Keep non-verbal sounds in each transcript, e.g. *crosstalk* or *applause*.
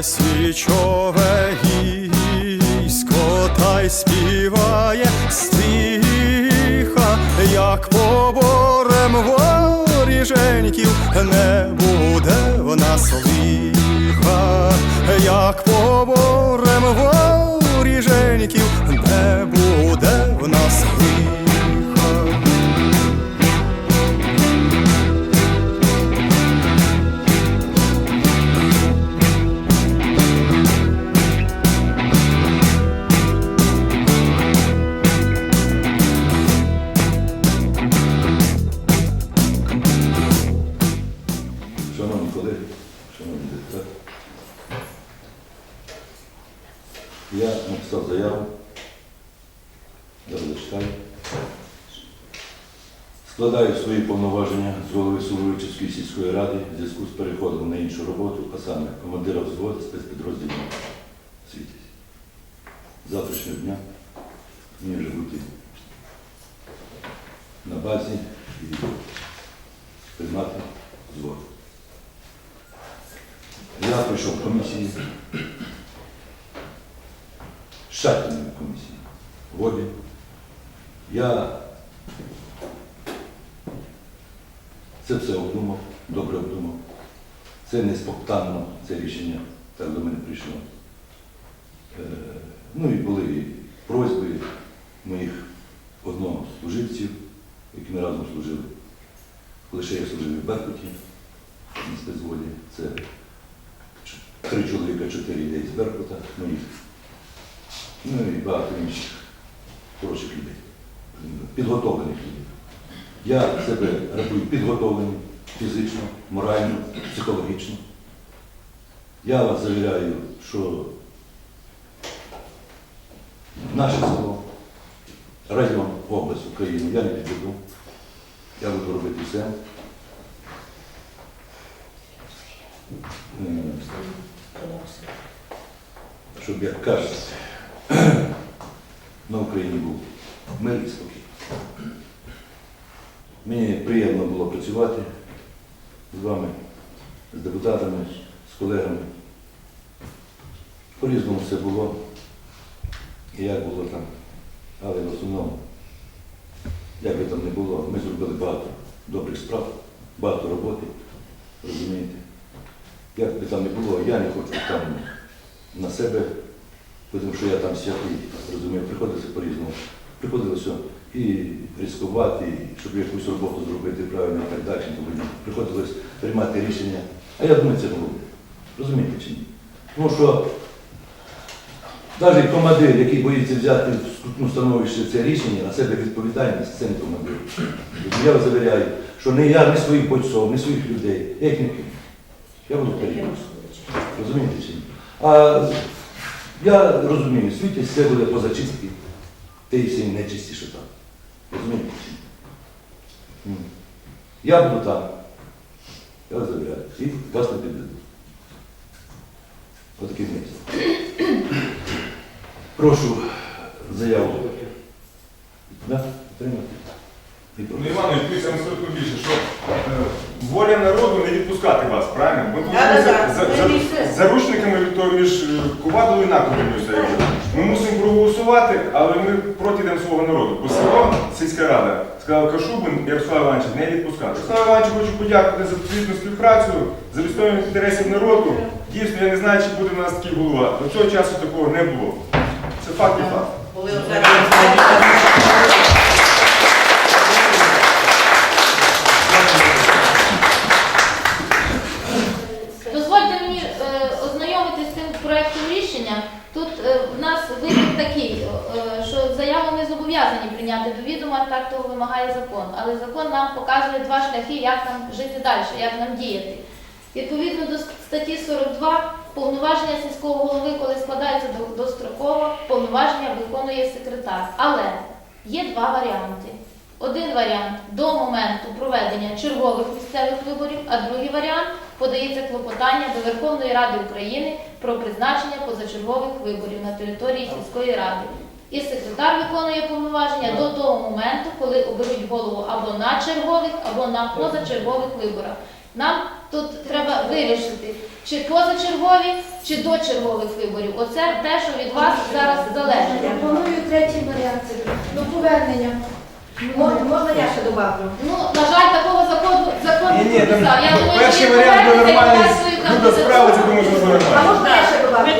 Іде свічове гісько, та й співає стиха, як поборем воріженьків, не буде в нас лиха, як поборем воріженьків, не буде зараз. Складаю свої повноваження з голови Суворовичівської сільської ради в зв'язку з переходом на іншу роботу, а саме командира взводу спецпідрозділу світязь. З Завтрашнього дня мені вже бути на базі і приймати взвод. Я пройшов комісії, тщательної комісії. Воді. Я це все обдумав, добре обдумав. Це не спонтанно, це рішення так до мене прийшло. Е, ну і були просьби моїх одного з служивців, які ми разом служили. Коли ще я служив в Беркуті на спецводі, це три чоловіка, чотири ідеї з Беркута, моїх. Ну і багато інших хороших людей, підготовлених людей. Я себе рахую підготовленим фізично, морально, психологічно. Я вас завіряю, що наше село, район, область, Україну я не підведу. Я буду робити все. Щоб, як кажуть, *clears throat* на Україні був мир і спокій. Мені приємно було працювати з вами, з депутатами, з колегами. По-різному все було, і як було там. Але в основному, як би там не було, ми зробили багато добрих справ, багато роботи, розумієте. Як би там не було, я не хочу там на себе, тому що я там святий, розумію, приходилося по-різному. Приходилося і ризикувати, щоб якусь роботу зробити правильно і так далі. Тому приходилось приймати рішення. А я думаю, це було. Розумієте чи ні? Тому що навіть командир, який боїться взяти в скрутну становище це рішення, на себе відповідальність, це не. Я вас завіряю, що не я, не своїх бойців, не своїх людей, я їх. Я буду перейматися. Розумієте чи ні? А я розумію, світі все буде по зачистці, те і всі нечисті, що там. Розумієте. Я буду там. Я вас завіряю. І вас не підведу. Отакий місце. Прошу заяву. Да? Підтримати. І прошу. Ну, Іванович, настільки більше, що е, воля народу не відпускати вас, правильно? Ми повинні Да-да-да. за, за, Ми між- заручниками то між е, Кувадою і. Ми мусимо проголосувати, але ми проти йдемо свого народу. Бо сільська рада, сказала Кашубин Ярослав Іванович не відпускати. Ярослав Іванович хочу подякувати за плідну співпрацю, за відстоювання інтересів народу. Дійсно, я не знаю, чи буде в нас такий голова. До цього часу такого не було. Це факт і факт. Коли оце Дозвольте мені е, ознайомитись з цим проектом рішення. Тут е, в нас вихід такий, е, що заяву ми зобов'язані прийняти до відома, так того вимагає закон. Але закон нам показує два шляхи, як нам жити далі, як нам діяти. Відповідно до статті 42, повноваження сільського голови, коли складаються достроково, повноваження виконує секретар. Але є два варіанти. Один варіант до моменту проведення чергових місцевих виборів, а другий варіант подається клопотання до Верховної Ради України про призначення позачергових виборів на території сільської ради. І секретар виконує повноваження до того моменту, коли оберуть голову або на чергових, або на позачергових виборах. Нам тут треба вирішити, чи позачергові, чи до чергових виборів. Оце те, що від вас зараз залежить. Я планую третій варіант. До повернення. Можна, можна я ще добавлю? Ну, на жаль, такого закону закон Ні, не там підписав. Я думаю, що перший він варіант буде повернеться і нормальний. подасть свою кандидатуру. справиться, думаю, що буде А можна я ще добавлю?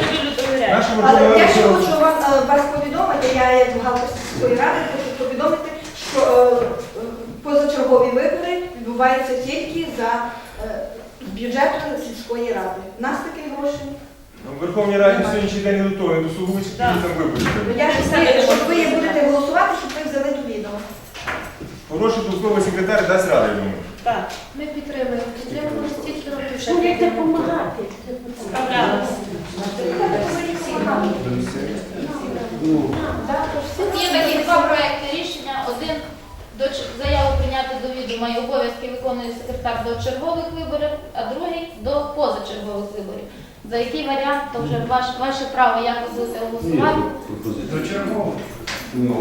Наша Але я ще хочу вам, е, вас повідомити, я як бухгалтер сільської ради хочу повідомити, що е, позачергові вибори відбуваються тільки за е, бюджету сільської ради. У нас таких грошей. В Верховній Раді на сьогоднішній день не готові до суговички, які там виборів. Ну, Я ж ви, щоб ви будете голосувати, щоб ви взяли до відома. Хороший толковий секретар дасть ради, я думаю. Ми підтримуємо. Підтримуємо стільки років. ще Ну, підтримуємо. допомагати? Тут є такі два проекти рішення. Один до заяву прийняти до відома і обов'язки виконує секретар до чергових виборів, а другий до позачергових виборів. За який варіант, то вже ваш, ваше право, як ви голосувати. Пропозиція. Ну,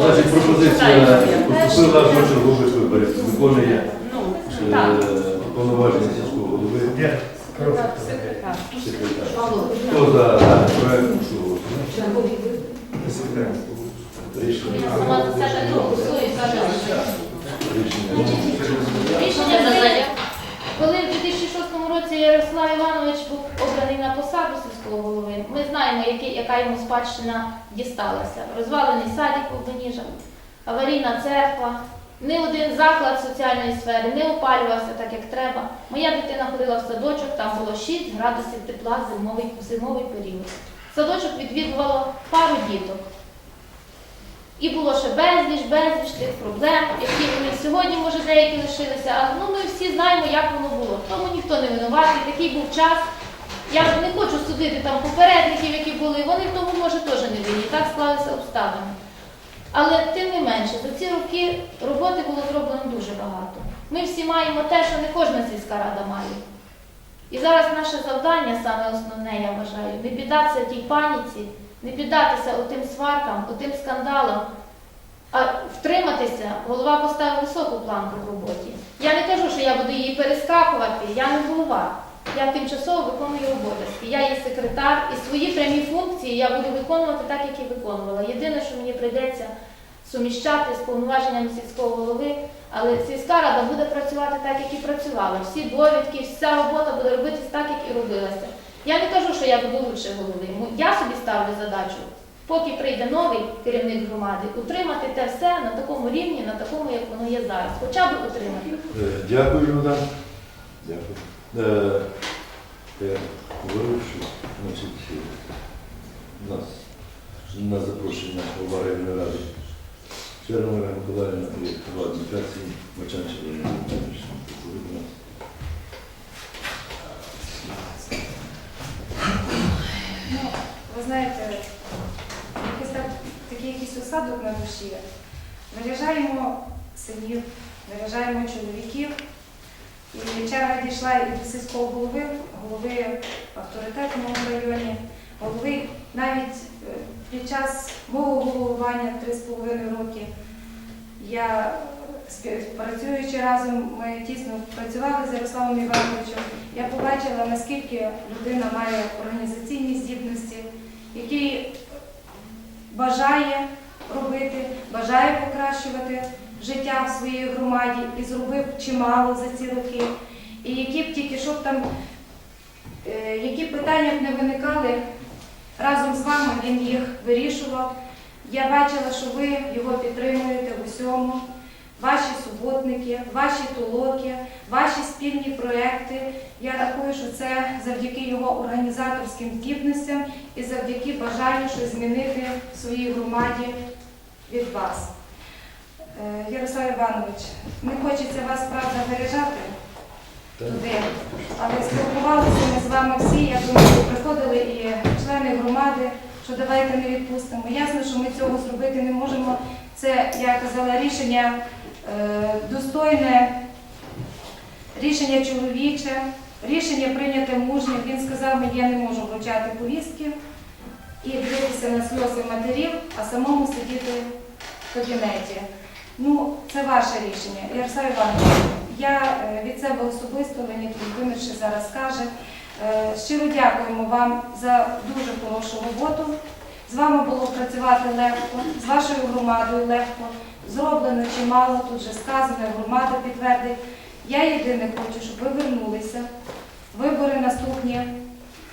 Значить, пропозиція поступила до чергових виборів. Виконує е, повноваження сільського голови. Секретар. Хто за проект, прошу. Рішення. Коли в 2006 році Ярослав Іванович був обраний на посаду сільського голови, ми знаємо, які, яка йому спадщина дісталася. Розвалений садик у Беніжах, аварійна церква, ні один заклад соціальної сфери не опалювався так, як треба. Моя дитина ходила в садочок, там було 6 градусів тепла зимовий, зимовий період. Садочок відвідувало пару діток. І було ще безліч, безліч тих проблем, які вони сьогодні, може, деякі лишилися, але ну, ми всі знаємо, як воно було. Тому ніхто не винуватий, такий був час. Я не хочу судити там попередників, які були, вони в тому, може, теж не винні, так склалися обставини. Але тим не менше, за ці роки роботи було зроблено дуже багато. Ми всі маємо те, що не кожна сільська рада має. І зараз наше завдання, саме основне, я вважаю, не піддатися тій паніці, не піддатися отим сваркам, отим скандалам, а втриматися. Голова поставив високу планку в роботі. Я не кажу, що я буду її перескакувати, я не голова. Я тимчасово виконую обов'язки. Я є секретар і свої прямі функції я буду виконувати так, як і виконувала. Єдине, що мені прийдеться суміщати з повноваженнями сільського голови, але сільська рада буде працювати так, як і працювала. Всі довідки, вся робота буде робитись так, як і робилася. Я не кажу, що я буду лучше голови. Я собі ставлю задачу, поки прийде новий керівник громади, утримати те все на такому рівні, на такому, як воно є зараз. Хоча б утримати. Е, Дякую, Люда. Дякую. Я говорив, що значить, нас на запрошення районної ради Червона Миколаївна голова адміністрації Мачанчева. Ну, ви знаєте, такий якийсь осадок на душі. Виряжаємо синів, виряжаємо чоловіків. І черга дійшла і до сільського голови, голови авторитетного в районі, голови навіть е, під час мого головування 3,5 роки. Я працюючи разом, ми тісно працювали з Ярославом Івановичем. Я побачила, наскільки людина має організаційні здібності, який бажає робити, бажає покращувати життя в своїй громаді і зробив чимало за ці роки. І які б тільки щоб там, е, які б питання б не виникали, разом з вами він їх вирішував. Я бачила, що ви його підтримуєте в усьому. Ваші суботники, ваші толоки, ваші спільні проекти. Я рахую, що це завдяки його організаторським здібностям і завдяки бажанню щось змінити в своїй громаді від вас. Е, Ярослав Іванович, не хочеться вас правда виряжати туди, але спілкувалися ми з вами всі. Я думаю, приходили і члени громади, що давайте не відпустимо. Ясно, що ми цього зробити не можемо. Це, я казала, рішення е, достойне, рішення чоловіче, рішення прийняте мужнє. Він сказав, мені я не можу вручати повістки і дивитися на сльози матерів, а самому сидіти в кабінеті. Ну, це ваше рішення. Ярослав Іванович, я е, від себе особисто, Леонід Володимирович зараз скаже. Е, Щиро дякуємо вам за дуже хорошу роботу. З вами було працювати легко, з вашою громадою легко. Зроблено чимало, тут вже сказано, громада підтвердить. Я єдине хочу, щоб ви вернулися. Вибори наступні,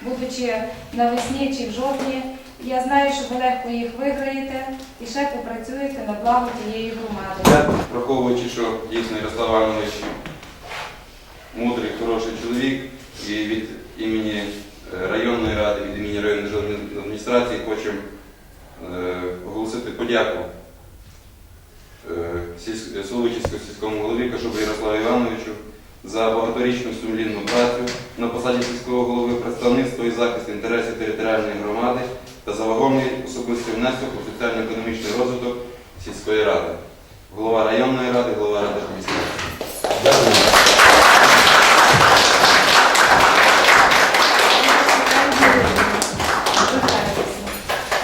будучи навесні чи в жовтні. Я знаю, що ви легко їх виграєте і ще попрацюєте на благо тієї громади. Я, враховуючи, що дійсно Ярослав Іванович мудрий, хороший чоловік, і від імені е, районної ради, від імені районної адміністрації хочемо е, оголосити подяку е, сільському голові Кашубу Ярославу Івановичу за багаторічну сумлінну працю на посаді сільського голови представництво і захист інтересів територіальної громади та за вагомий особистий внесок у соціально-економічний розвиток сільської ради. Голова районної ради, голова ради адміністрації. Дякую.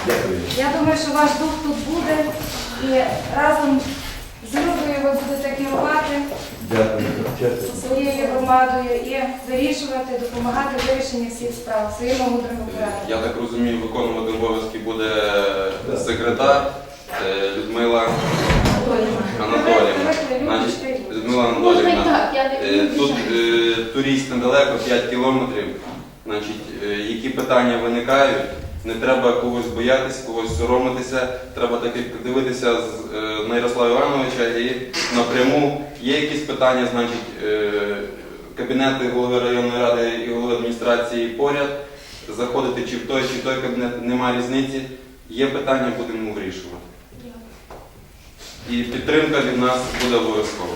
Дякую. Я думаю, що ваш дух тут буде і разом Ви будете керувати своєю громадою і вирішувати, допомагати в вирішенні всіх справ своїми мудрими порадами. Я так розумію, виконувати обов'язки буде секретар е, Людмила Анатоліївна. Людмила Анатоліївна. е, Тут е, турист недалеко, 5 кілометрів. Значить, які питання виникають, не треба когось боятись, когось соромитися. Треба таки дивитися з- е, на Ярослава Івановича і напряму є якісь питання, значить, е, кабінети голови районної ради і голови адміністрації поряд. Заходити чи в той, чи в той кабінет, немає різниці. Є питання, будемо вирішувати. І підтримка від нас буде обов'язково.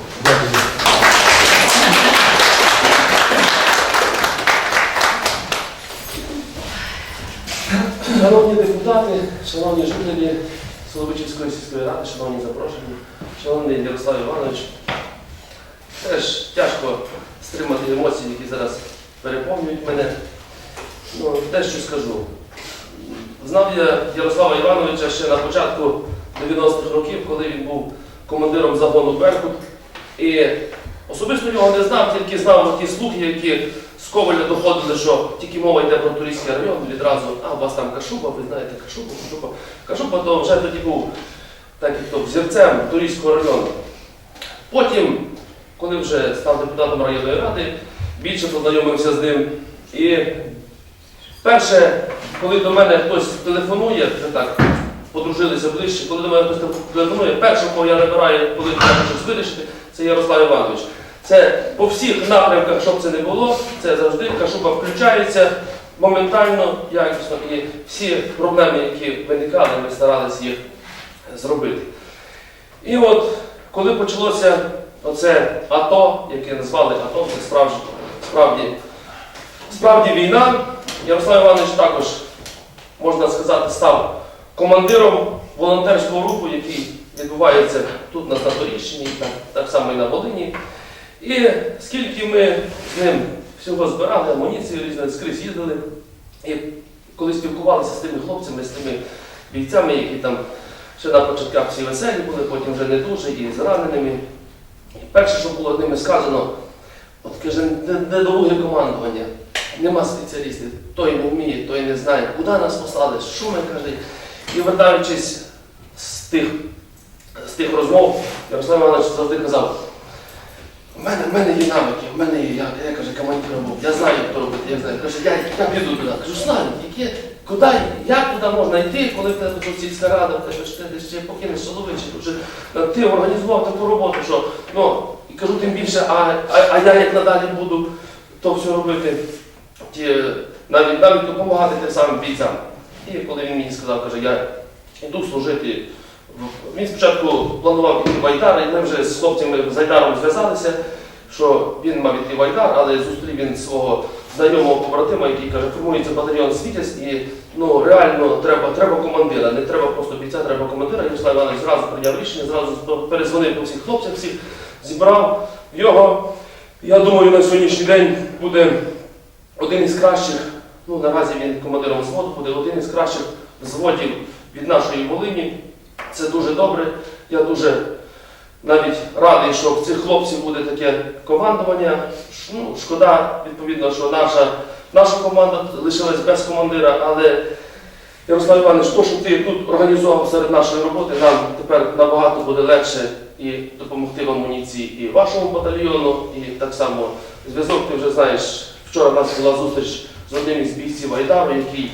Шановні депутати, шановні жителі Соловичівської сільської ради, шановні запрошені, шановний Ярослав Іванович, теж тяжко стримати емоції, які зараз переповнюють мене. Ну, те, що скажу. Знав я Ярослава Івановича ще на початку 90-х років, коли він був командиром загону Беркут. І особисто його не знав, тільки знав ті слухи, які з Коваля доходили, що тільки мова йде про туристський район, відразу, а у вас там Кашуба, ви знаєте, Кашуба, Кашуба. Кашуба то вже тоді був так як то взірцем туристського району. Потім, коли вже став депутатом районної ради, більше познайомився з ним. І перше, коли до мене хтось телефонує, вже так подружилися ближче, коли до мене хтось телефонує, перше, кого я набираю, коли треба щось вирішити, це Ярослав Іванович. Це по всіх напрямках, щоб це не було, це завжди Кашуба включається моментально, якісно, і всі проблеми, які виникали, ми старалися їх зробити. І от коли почалося оце АТО, яке назвали АТО, це справді, справді, справді війна, Ярослав Іванович також, можна сказати, став командиром волонтерського руху, який відбувається тут на Знаторіщині, так, так само і на Волині. І скільки ми з ним всього збирали, амуніції різної скрізь їздили. І коли спілкувалися з тими хлопцями, з тими бійцями, які там ще на початках всі веселі були, потім вже не дуже і з. І перше, що було ними сказано, от каже, «Не- недолуге командування, нема спеціалістів, той не вміє, той не знає, куди нас послали, що ми каже. І вертаючись з тих, з тих розмов, Ярослав Іванович завжди казав, у мене, в мене є навики, в мене є, я, я каже, командиром був, я знаю, як то робити, я знаю. Каже, я, я піду туди. Кажу, знаю, які, куди, як туди можна йти, коли в тебе тут сільська рада, в тебе ти ще покинеш Соловичі, вже е, ти організував таку роботу, що, ну, і кажу тим більше, а, а, а я як надалі буду то все робити, ті, навіть, навіть допомагати тим самим бійцям. І коли він мені сказав, каже, я йду служити. В- Він спочатку планував йти в Айдар, і ми вже з хлопцями з Айдаром зв'язалися, що він мав йти в Айдар, але зустрів він свого знайомого побратима, який каже, формується батальйон Світязь, і ну, реально треба, треба командира, не треба просто бійця, треба командира. Ярослав Іванович зразу прийняв рішення, зразу перезвонив по всіх хлопцях, всіх зібрав його. Я думаю, на сьогоднішній день буде один із кращих, ну наразі він командиром взводу, буде один із кращих взводів від нашої Волині. Це дуже добре. Я дуже навіть радий, що в цих хлопців буде таке командування. Ну, шкода, відповідно, що наша, наша команда лишилась без командира, але Ярослав Іванович, то, що ти тут організував серед нашої роботи, нам тепер набагато буде легше і допомогти вам у і вашому батальйону, і так само зв'язок, ти вже знаєш, вчора в нас була зустріч з одним із бійців Айдару, який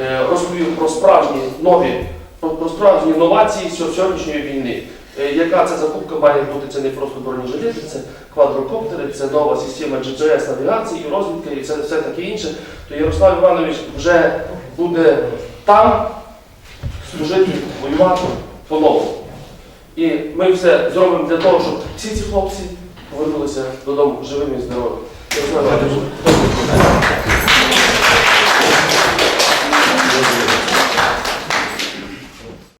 е, розповів про справжні нові, про, про справжні новації сьогоднішньої війни. Е, Яка це закупка має бути? Це не просто бронежилети, це квадрокоптери, це нова система GPS навігації, розвідки і все, все таке інше. То Ярослав Іванович вже буде там служити, воювати по-новому. І ми все зробимо для того, щоб всі ці хлопці повернулися додому живими і здоровими.